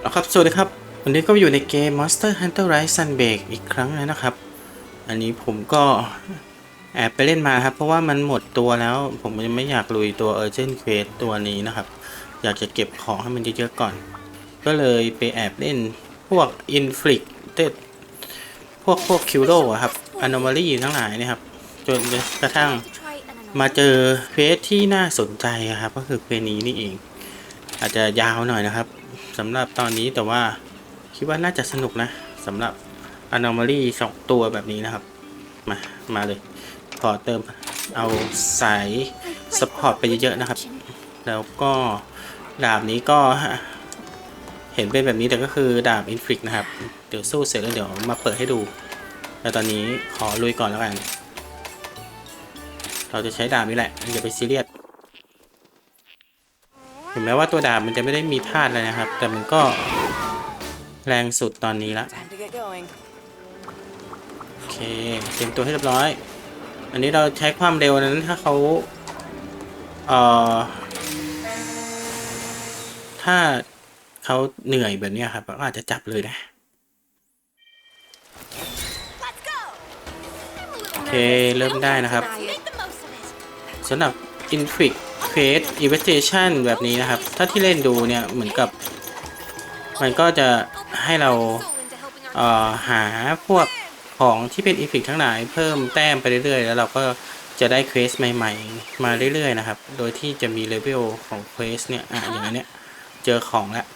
เอาครับ สวัสดีครับ วันนี้ก็อยู่ในเกม Monster Hunter Rise Sunbreak อีกครั้งแล้วนะครับ อันนี้ผมก็แอบไปเล่นมาครับ เพราะว่ามันหมดตัวแล้ว ผมยังไม่อยากลุยตัว Urgent Quest ตัวนี้นะครับ อยากจะเก็บของให้มันเยอะๆก่อน ก็เลยไปแอบเล่นพวก Inflicted พวกพวก k i l o อะครับ Anomaly ทั้งหลายเนะครับ จนกระทั่งมาเจอเควสที่น่าสนใจอะครับ ก็คือเควสนี้นี่เอง อาจจะยาวหน่อยนะครับ สำหรับตอนนี้แต่ว่าคิดว่าน่าจะสนุกนะสำหรับ Anomaly สองตัวแบบนี้นะครับ มามาเลยขอเติมเอาสายสปอร์ตไปเยอะๆนะครับ แล้วก็ดาบนี้ก็เห็นเป็นแบบนี้แต่ก็คือดาบอินฟลิกนะครับ เดี๋ยวสู้เสร็จแล้วเดี๋ยวมาเปิดให้ดู แล้วตอนนี้ขอลุยก่อนแล้วกัน เราจะใช้ดาบนี้แหละอย่าไปซีเรียส ถึงแม้ว่าตัวดาบมันจะไม่ได้มีธาตุอะไรนะครับ แต่มันก็แรงสุดตอนนี้ละโอเคเตรียมตัวให้เรียบร้อย อันนี้เราใช้ความเร็วนั้นถ้าเขาเอ่อถ้าเขาเหนื่อยแบบนี้ครับก็อาจจะจับเลยนะโอเคเริ่มได้นะครับสำหรับ Inflict Quest Investigation แบบนี้นะครับ ถ้าที่เล่นดูเนี่ยเหมือนกับ มันก็จะให้เราเอ่อหาพวกของที่เป็น Inflict ทั้งหลายเพิ่มแต้มไปเรื่อยๆ แล้วเราก็จะได้เควสใหม่ๆ มาเรื่อยๆนะครับ โดยที่จะมีเลเวลของเควสเนี่ยอะอย่างนั้นเนี่ยเจอของแล้ว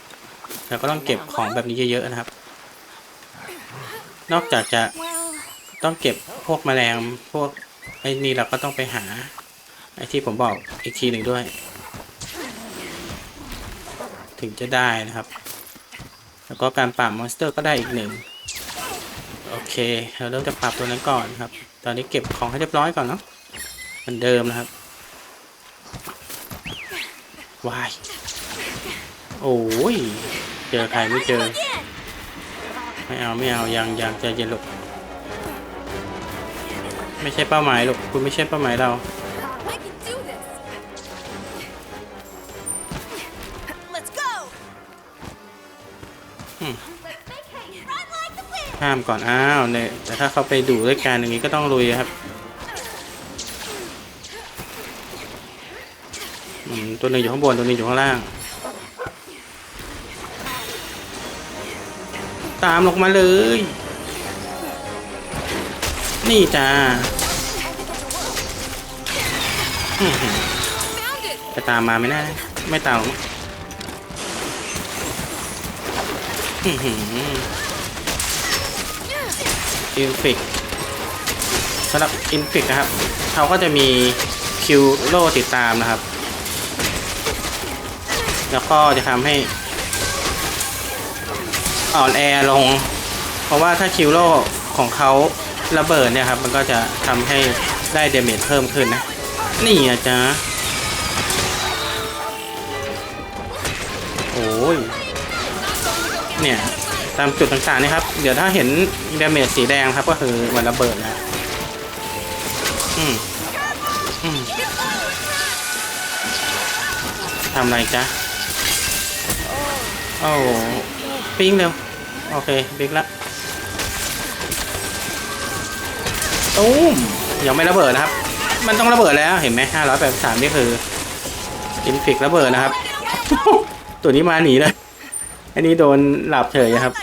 เราก็ต้องเก็บของแบบนี้เยอะๆนะครับ นอกจากจะต้องเก็บพวกแมลงพวกไอ้นี่เราก็ต้องไปหา ไอ้ที่ผมบอกอีกทีหนึ่งด้วย ถึงจะได้นะครับ แล้วก็การปราบมอนสเตอร์ก็ได้อีกหนึ่งโอเค เราเริ่มจะปรับตัวนั้นก่อนครับ ตอนนี้เก็บของให้เรียบร้อยก่อนเนาะเหมือนเดิมนะครับวายโอ้ย เจอใครไม่เจอ ไม่เอาไม่เอายังยังใจเย็นลูกไม่ใช่เป้าหมายลูกคุณไม่ใช่เป้าหมายเรา like the wind. ห้ามก่อนอ้าวเนี่ยแต่ถ้าเขาไปดูด้วยกันอย่างนี้ก็ต้องลุยครับอืมตัวหนึ่งอยู่ข้างบนตัวหนึงอยู่ข้างล่าง ตามลงมาเลย นี่จ้าจะตามมาไหมนะไม่ตาม อินฟิกสำหรับอินฟิกนะครับ เขาก็จะมีคิวโลติดตามนะครับ แล้วก็จะทำให้อ่อนแอลง เพราะว่าถ้าคิวโลของเขาระเบิดเนี่ยครับ มันก็จะทำให้ได้เดเมจเพิ่มขึ้นนะ นี่อะจ๊ะโอ้ยเนี่ย ตามจุดต่างๆนะครับ เดี๋ยวถ้าเห็นดาเมจสีแดงครับ ก็คือมันระเบิดนะอืมอืมทำอะไรจ๊ะโอ้ปิ้งเร็ว โอเคปิ้งละตุ้มยังไม่ระเบิดนะครับ มันต้องระเบิดแล้วเห็นไหมห้าร้อยแปดสามนี่คืออินฟิกระเบิดนะครับ ตัวนี้มาหนีเลย อันนี้โดนหลับเฉยครับ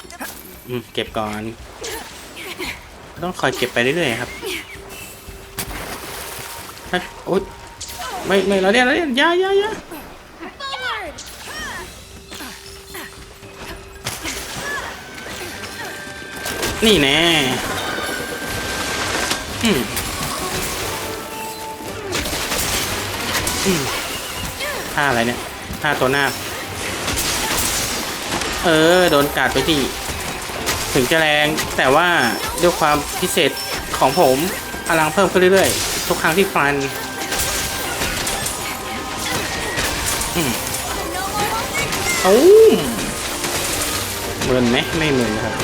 อืมเก็บก่อน ต้องคอยเก็บไปเรื่อยๆครับถ้าโอ๊ยไม่ไม่เราเรียนเราเรียนอยายายานี่แน่อืมอืมท่าอะไรเนี่ยท่าตัวหน้า เออ โดนกัดไปที่ ถึงจะแรงแต่ว่าด้วยความพิเศษของผมพลังเพิ่มขึ้นเรื่อยๆ ทุกครั้งที่ฟันอืม No more walking. โอ้มเหมือนไหมไม่เหมือนครับ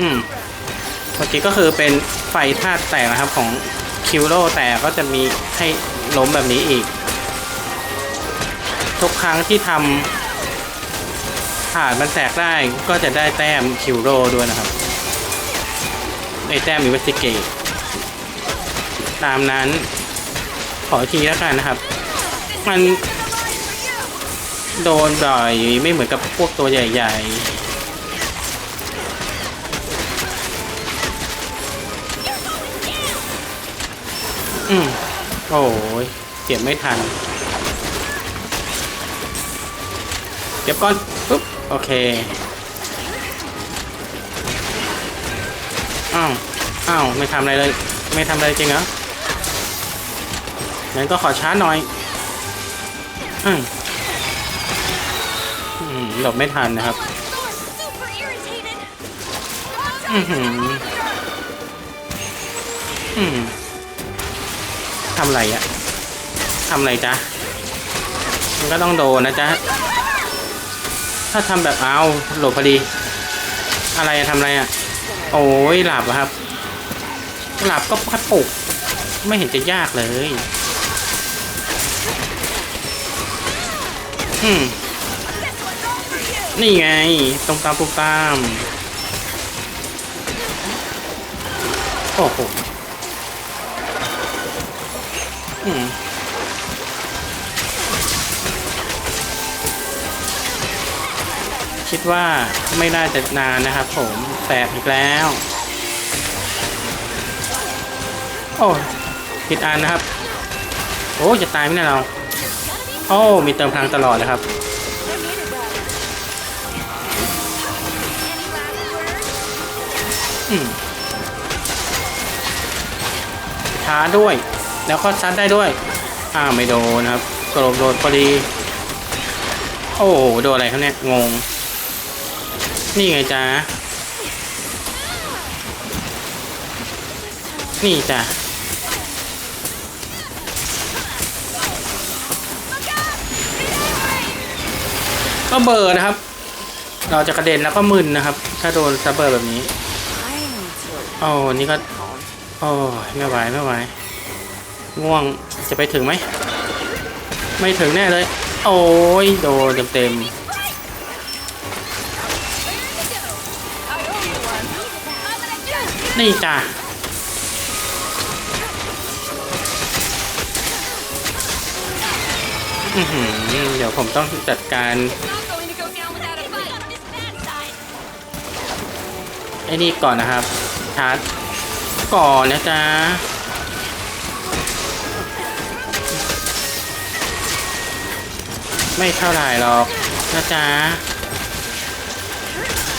อืมเมื่อกี้ก็คือเป็นไฟธาตุแตกนะครับของคิวโรแต่ก็จะมีให้ล้มแบบนี้อีก ทุกครั้งที่ทำผ่านมันแตกได้ก็จะได้แต้มคิวโรด้วยนะครับไอแต้มอิเวสติเกตตามนั้นขอทีแล้วกันนะครับ มันโดนบ่อยไม่เหมือนกับพวกตัวใหญ่ๆ อืมโอ้ยเก็บไม่ทัน ก็บก่อนปุ๊บโอเคอ้าวอ้าวไม่ทำอะไรเลย ไม่ทำอะไรจริงเหรองั้นก็ขอช้าหน่อยอืมอืมหลบไม่ทันนะครับอือหืออืมทำอะไรอะทำอะไรจ๊ะมันก็ต้องโดนนะจ๊ะ ถ้าทำแบบเอาหลบพอดี อะไรอะทำอะไรอะโอ้ยหลับครับ หลับก็พัดปลุกไม่เห็นจะยากเลย อืมนี่ไง ตรงตามตุกตาม โอ้โห อืม คิดว่าไม่น่าจะนานนะครับผมแตกอีกแล้ว โอ้ผิดอันนะครับ โอ้จะตายไหมเนี่ยเรา โอ้มีเติมพลังตลอดเลยครับช้าด้วย แล้วก็ซัดได้ด้วยอ้าไม่โดนนะครับกระโดดโดนพอดี โอ้โหโดนอะไรครับเนี่ย งง นี่ไงจ๊ะนี่จ้ะก็เบอร์นะครับ เราจะกระเด็นแล้วก็มึนนะครับ ถ้าโดนซับเบอร์แบบนี้โอ้นี่ก็ โอ้ไม่ไหวไม่ไหวง่วงจะไปถึงไหม ไม่ถึงแน่เลย โอ้ยโดนเต็ม I นี่จ้ะอือหือเดี๋ยวผมต้องจัดการไอ้นี่ก่อนนะครับ ชาร์จก่อนนะจ๊ะไม่เท่าไหร่หรอกนะจ๊ะ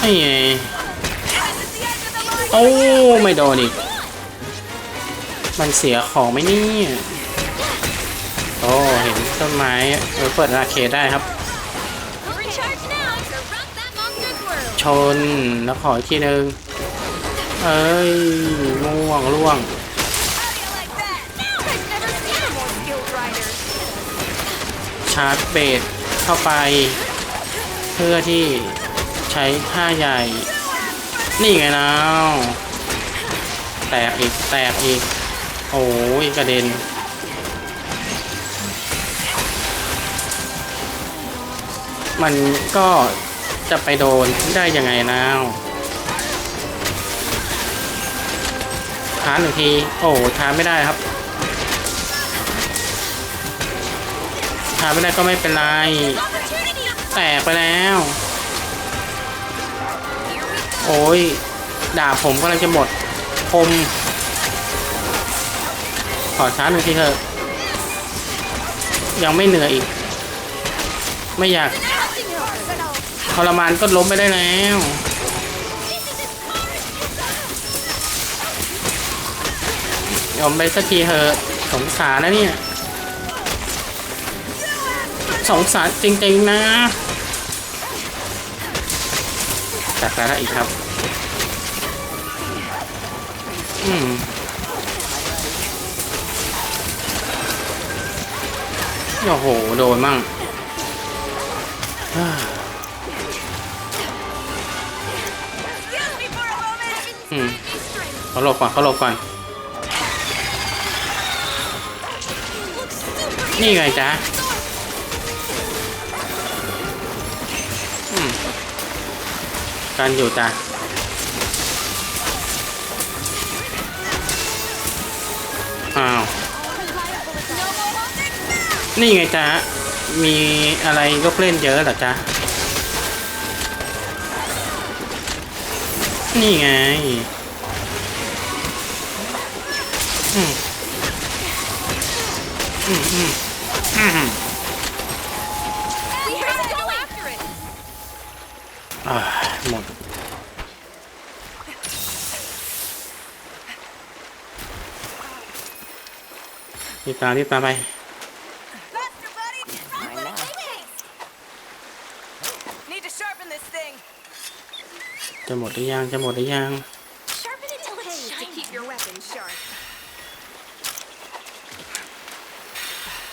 ไอ้ โอ้ไม่โดนอีก มันเสียของไหมเนี่ โอ้เห็นต้นไม้เออเปิดอาเคได้ครับ ชนแล้วขออีกทีนึงเอ้ยม่วงล่วงชาร์จเบสเข้าไป เพื่อที่ใช้ท่าใหญ่ นี่ไงแล้วแตกอีก แตกอีก โอ้ยกระเด็น มันก็จะไปโดนได้ยังไงแล้วท้าหนึ่งที โอ้ท้าไม่ได้ครับท้าไม่ได้ก็ไม่เป็นไร แตกไปแล้ว โอ้ยดาบผมกำลังจะหมดคมขอช้าหนึ่งทีเถอะยังไม่เหนื่อยอีก ไม่อยากทรมานก็ล้มไปได้แล้วยอมไปสักทีเถอะสงสารนะเนี่ย สงสารจริงๆนะ จากแล้วอีกครับ อืมโอ้โห โดนมั่งอ่า Excuse me for a moment. อืมเขาหลบก่อนเขาหลบก่อน นี่ไงจ๊ะ กันอยู่จ้ะอ้าว นี่ไงจ๊ะ มีอะไรยกเล่นเยอะเหรอจ๊ะ นี่ไงอืมอืมอืมอืม We have to go after it. อ่าหมด รีบตามรีบตามไป Faster, buddy. Run with it. Need to sharpen this thing. จะหมดหรือยังจะหมดหรือยัง Sharpen it till it's shiny. To keep your weapon sharp.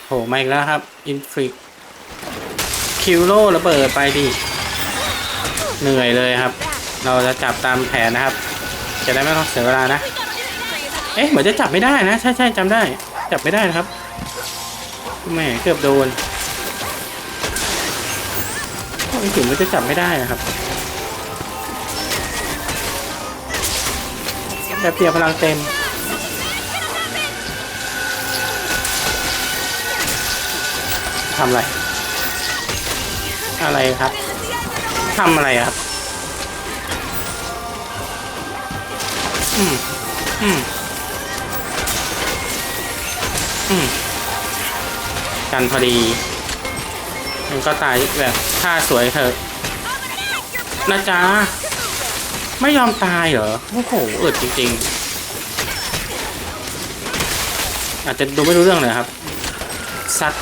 โหมาอีกแล้วครับอินฟริกคิวโร่ระเบิดไปดิเหนื่อยเลยครับ เราจะจับตามแผนนะครับ จะได้ไม่ต้องเสียเวลานะ เอ๊ะเหมือนจะจับไม่ได้นะ ใช่ใช่จำได้ จับไม่ได้นะครับแหมเกือบโดนโอ้ถึงมันจะจับไม่ได้นะครับแบบเดียพลังเต็มทำอะไร อะไรครับทำอะไรครับ อืม อืมอืม กันพอดี มันก็ตายแบบท่าสวยเถอะนะจ๊ะ ไม่ยอมตายเหรอ โอ้โหเอึดจริง ๆ อาจจะดูไม่รู้เรื่องเลยครับ ซัด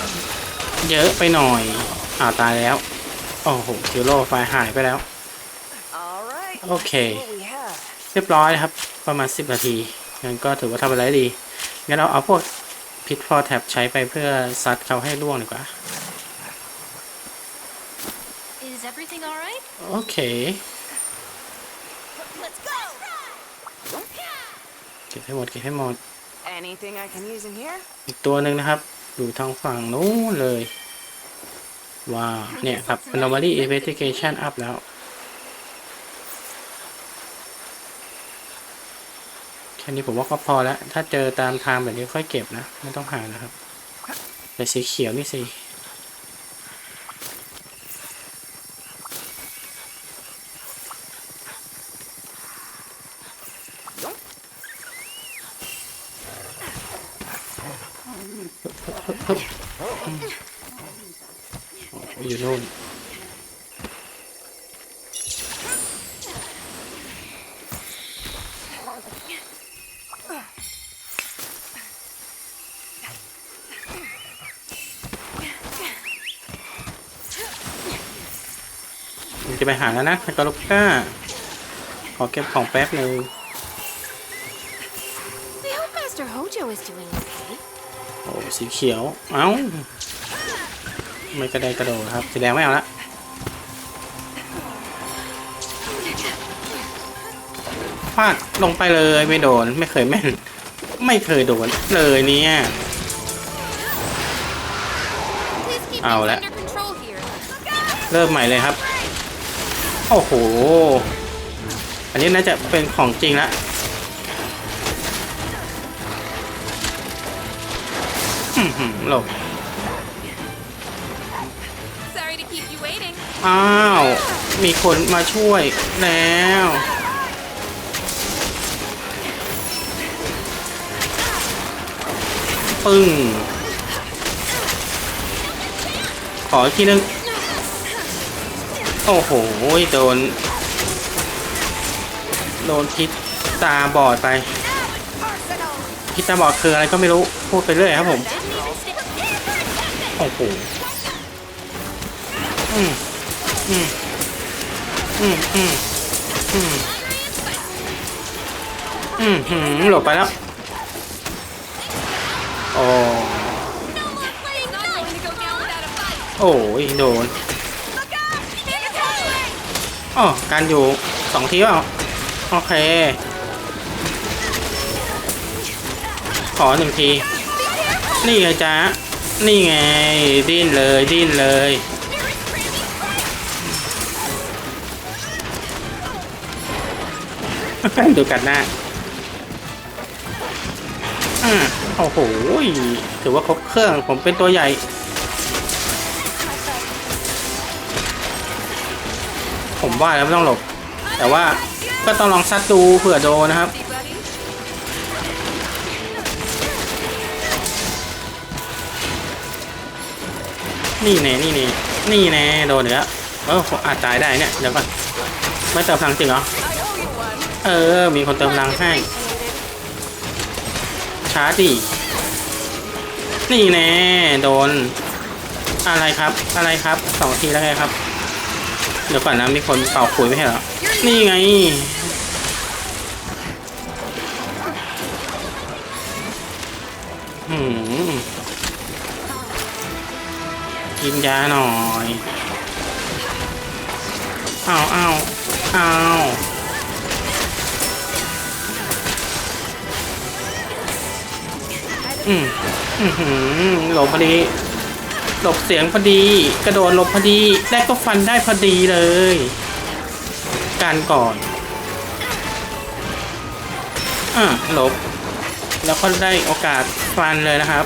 เยอะไปหน่อย อ่าตายแล้ว โอ้โหคิวโรไฟหายไปแล้ว โอเค เรียบร้อยครับ ประมาณ 10 นาทีงั้นก็ถือว่าทำอะไรได้ดี งั้นเราเอาพวก พิทฟอร์แท็บใช้ไปเพื่อซัดเขาให้ร่วงดีกว่า Is everything all right? โอเค Let's go. เก็บให้หมดเก็บให้หมด Anything I can use in here? อีกตัวหนึ่งนะครับ อยู่ทางฝั่งนู้นเลย ว้าว เนี่ยครับ anomaly investigation up แล้ว ค่นี้ผมว่าก็พอแล้ว ถ้าเจอตามทางแบบนี้ค่อยเก็บนะ ไม่ต้องหานะครับ แต่สีเขียวนี่สิอยู่โน่น จะไปหาแล้วนะกาลูก้า ขอเก็บของแป๊บหนึ่ง We hope Master Hojo is doing okay. โอ้สีเขียว เอ้า ไม่กระไดกระโดดครับ สีแดงไม่เอาละพลาดลงไปเลยไม่โดนไม่เคยแม่น ไม่เคยโดนเลยเนี่ย Please keep Ow, things that- under control here. เริ่มใหม่เลยครับ โอ้โห อันนี้น่าจะเป็นของจริงละอื้อหือหลบ Sorry to keep you waiting. อ้าว มีคนมาช่วยแล้ว ปึ้ง ขออีกทีนึง โอ้โห โดน โดนพิษตาบอดไปพิษตาบอดคืออะไรก็ไม่รู้ พูดไปเรื่อยครับผม โอ้โห อืม อืม อืม อืม อืม อืมหืมหลบไปแล้ว โอ้โอ้ยโดน อ๋อการอยู่สองทีเปล่าโอเค ขอหนึ่งที นี่ไงจ๊ะ นี่ไง ดิ้นเลยดิ้นเลย ดูกันหน้าอ่าโอ้โหถือว่าครบเครื่องผมเป็นตัวใหญ่ ผมว่าแล้วไม่ต้องหลบ แต่ว่าก็ต้องลองซัดดูเผื่อโดนนะครับ นี่แน่นี่แน่นี่แน่โดนอีกแล้วเอออาจตายได้เนี่ยเดี๋ยวก่อนไม่เติมพลังจริงเหรอ เออ มีคนเติมพลังให้ ช้าดินี่แน่โดน อะไรครับ อะไรครับสองทีแล้วไงครับ เดี๋ยวก่อนนะมีคนเป่าขุยไม่ใช่หรอ นี่ไงหืมกินยาหน่อยเอาเอาเอาอืมอือหือหลบพอดี หลบเสียงพอดี กระโดดหลบพอดีและก็ฟันได้พอดีเลย การก่อนอ่าหลบ แล้วก็ได้โอกาสฟันเลยนะครับ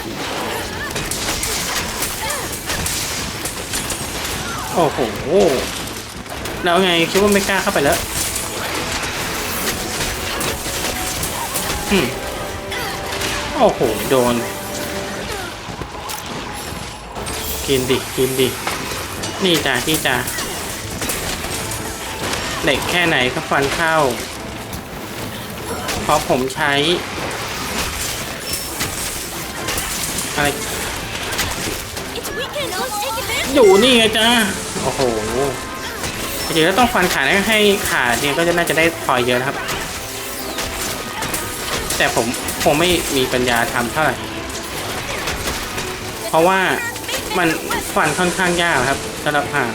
โอ้โหแล้วไงคิดว่าไม่กล้าเข้าไปแล้วอืมโอ้โห โดน กินดิกินดิ นี่จ้ะนี่จ้ะเหล็กแค่ไหนก็ฟันเข้า เพราะผมใช้ อะไร อยู่นี่ไงจ้าโอ้โหจริงๆแล้วต้องฟันขาให้ขาดเนี่ยก็จะน่าจะได้พลอยเยอะนะครับ แต่ผมคงไม่มีปัญญาทำเท่าไหร่ เพราะว่า มันฟันค่อนข้างยากครับสำหรับหาง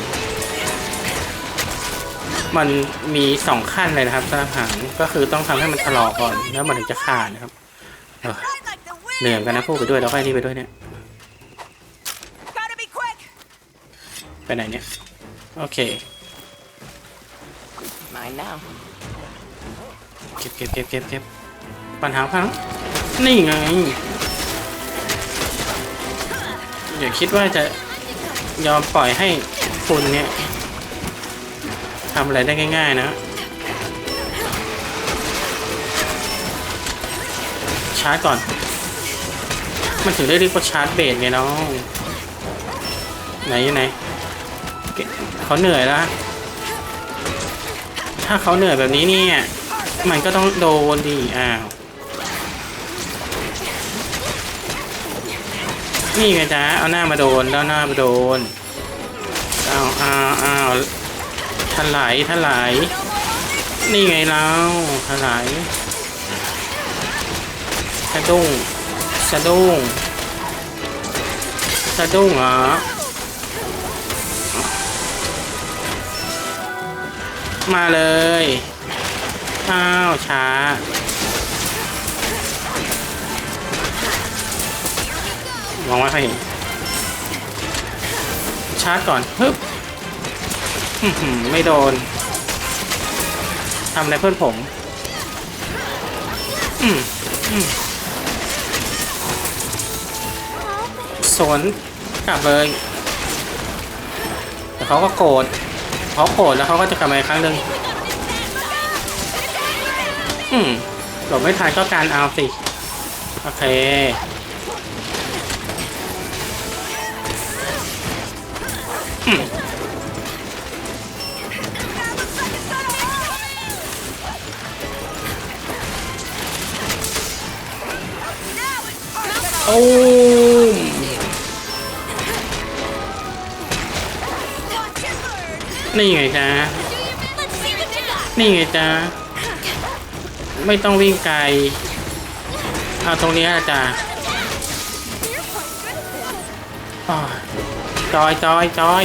มันมีสองขั้นเลยนะครับสำหรับหางก็คือต้องทำให้มันถลอกก่อนแล้วมันถึงจะขาดนะครับเออ Ride like the เหนื่อยเห wind. มือนกันนะพูดไปด้วยแล้วก็ไอ้นี่ไปด้วยเนี่ย Gotta be quick. ไปไหนเนี่ยโอเค Mine now. เก็บเก็บเก็บเก็บเก็บปัญหาพังนี่ไง อย่าคิดว่าจะยอมปล่อยให้คุณเนี่ยทำอะไรได้ง่าย ๆ นะ ชาร์จก่อน มันถึงได้เรียกว่าชาร์จเบสไงน้อง ไหนยู่ไหนเก็บเขาเหนื่อยแล้ว ถ้าเขาเหนื่อยแบบนี้เนี่ย มันก็ต้องโดนดีอ้าว นี่ไงจ๊ะเอาหน้ามาโดนแล้วหน้ามาโดนอ้าวอ้าวอ้าวถลายถลายนี่ไงเราถลายสะดุ้งสะดุ้งสะดุ้งเหรอมาเลยอ้าวช้า มองไม่ค่อยเห็น ชาร์จก่อนฮึบไม่โดนทำอะไรเพื่อนผม อืมอืมสวนกลับเลยแต่เขาก็โกรธเขาโกรธแล้วเขาก็จะกลับมาอีกครั้งหนึ่งอืมหลบไม่ทันก็การเอาสิ โอเค โอ้นี่ไงจ๊ะนี่ไงจ๊ะไม่ต้องวิ่งไกล เอาตรงนี้ยจ้ะอ้าว จอยจอยจอย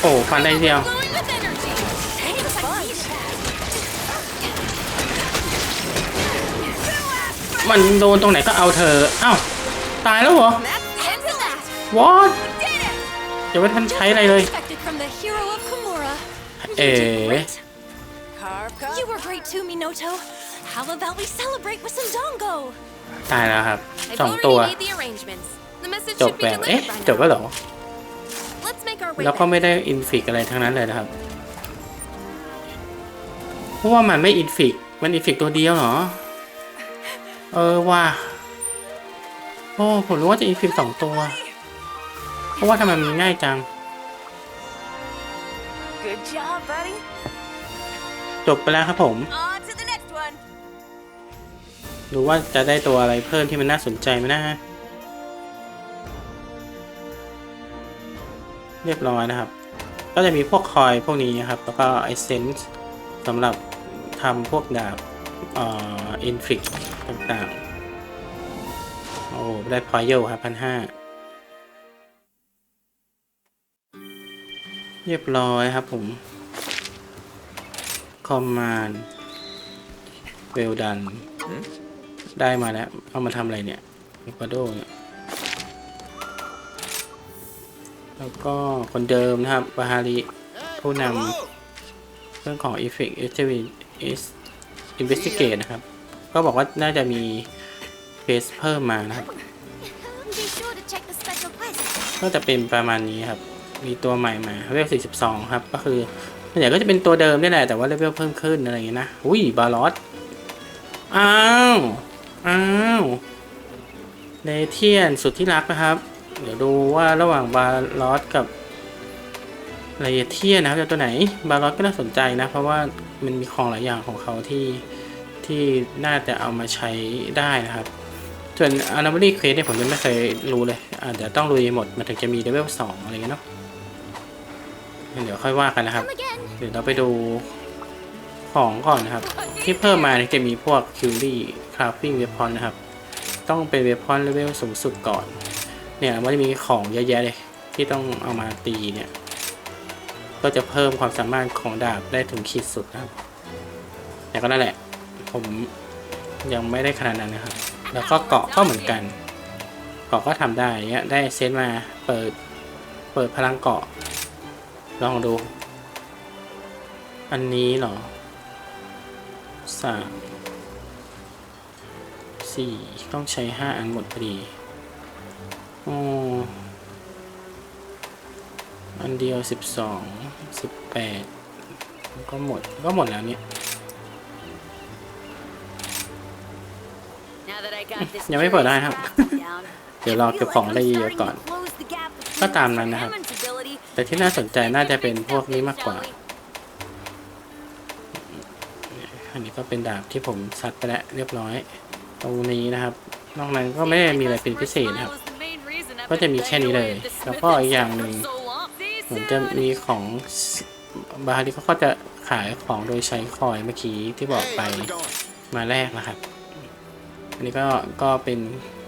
โอ้ฟันได้เดียว Glowing with energy. Thanks, fun. มันโดนตรงไหนก็เอาเธออ้าวตายแล้วเหรอ That's end of that. what Did it. ยังไม่ทันใช้อะไรเลย Expected from the hero of Kimura. Eh. You did great. Carve, carve, You were great too, Minoto. How about we celebrate with some dongo? ตายแล้วครับ I've สอง already ตัว made the arrangements. The message จบ should แบ be บเอ๊ะ delivered by จบแล้ว now. เหรอ แล้วก็ back. ไม่ได้อินฟิกอะไรทั้งนั้นเลยนะครับ เพราะว่ามันไม่อินฟิก มันอินฟิกตัวเดียวเหรอ เออว่าโอ้ผมรู้ว่าจะอินฟิกสองตัว เพราะว่าทำไมมันง่ายจัง Good job, buddy. จบไปแล้วครับผม On to the next one. ดูว่าจะได้ตัวอะไรเพิ่มที่มันน่าสนใจไหมนะฮะ เรียบร้อยนะครับ ก็จะมีพวกคอยพวกนี้นะครับ แล้วก็ไอเซนส์สำหรับทำพวกดาบเอ่ออินฟิกต่างๆ โอ้ ได้พอยเยลครับพันห้าเรียบร้อยครับผม คอมมานด์เวลดัน ได้มาแล้ว เอามาทำอะไรเนี่ยมิคาโดเนี่ย แล้วก็คนเดิมนะครับบาฮาริผู้นำเรื่องของ Effect e x is Investigate นะครับ ก็บอกว่าน่าจะมีเฟสเพิ่มมานะครับ ก็จะเป็นประมาณนี้ครับ มีตัวใหม่มาเลเวล42 ครับ ก็คือส่วนใหญ่ก็จะเป็นตัวเดิมนี่แหละ แต่ว่าเลเวลเพิ่มขึ้นอะไรอย่างเงี้ยนะ อุ้ย บาลอสอ้าว อ้าวเลเทียนสุดที่รักนะครับ เดี๋ยวดูว่าระหว่างบาลอสกับเลเทียนะครับจะตัวไหน บาลอสก็น่าสนใจนะ เพราะว่ามันมีของหลายอย่างของเขาที่ที่น่าจะเอามาใช้ได้นะครับ ส่วน Anomaly Quest เนี่ยผมยังไม่เคยรู้เลยอาจจะต้องลุยหมดมันถึงจะมีเลเวลสองอะไรเงี้ยเนาะเดี๋ยวค่อยว่ากันนะครับ เดี๋ยวเราไปดูของก่อนนะครับ ที่เพิ่มมาจะมีพวก Curie Crafting Weapon นะครับ ต้องเป็นเวพอนเลเวลสูงสุดก่อน เนี่ยมันจะมีของเยอะแยะเลยที่ต้องเอามาตีเนี่ย ก็จะเพิ่มความสามารถของดาบได้ถึงขีดสุดนะครับแต่ก็นั่นแหละ ผมยังไม่ได้ขนาดนั้นนะครับ แล้วก็เกาะก็เหมือนกัน เกาะก็ทำได้เนี้ยได้เซตมาเปิดเปิดพลังเกาะ ลองดู อันนี้เหรอสามสี่ต้องใช้ห้าอันหมดพอดี โอ้อันเดียวสิบสองสิบแปดก็หมด ก็หมดแล้วเนี่ย Now that I got this ยังไม่เปิดได้ครับ curious down, เดี๋ยวรอเก็บของได้เยอะๆก่อน close the gap between ก็ตามนั้นนะครับ Hammond's ability แต่ที่น่าสนใจน่าจะเป็นพวกนี้มากกว่า อันนี้ก็เป็นดาบที่ผมซัดไปแล้วเรียบร้อย ตรงนี้นะครับ นอกนั้นก็ไม่ได้มีอะไรเป็นพิเศษนะครับ ก็จะมีแค่นี้เลย แล้วก็อีกอย่างหนึ่งเหมือนจะมีของบาฮาริเขาก็จะขายของโดยใช้คอยเมื่อกี้ที่บอกไป Hey, how's it going? มาแรกนะครับ อันนี้ก็ก็เป็น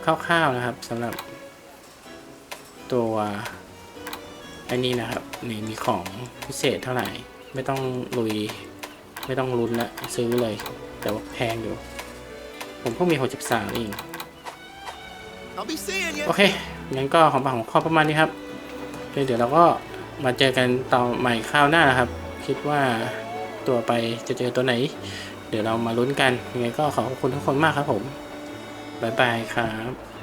คร่าวๆนะครับสำหรับ ตัวอันนี้นะครับนี่มีของพิเศษเท่าไหร่ ไม่ต้องลุย ไม่ต้องลุ้นละซื้อเลย แต่ว่าแพงอยู่ ผมเพิ่งมี 63เอง I'll be seeing you. โอเค งั้นก็ของปากของข้อประมาณนี้ครับเดี๋ยวเราก็มาเจอกันต่อใหม่คราวหน้านะครับ คิดว่าตัวไปจะเจอตัวไหน เดี๋ยวเรามาลุ้นกันยังไงก็ขอบคุณทุกคนมากครับผมบ๊ายบายครับ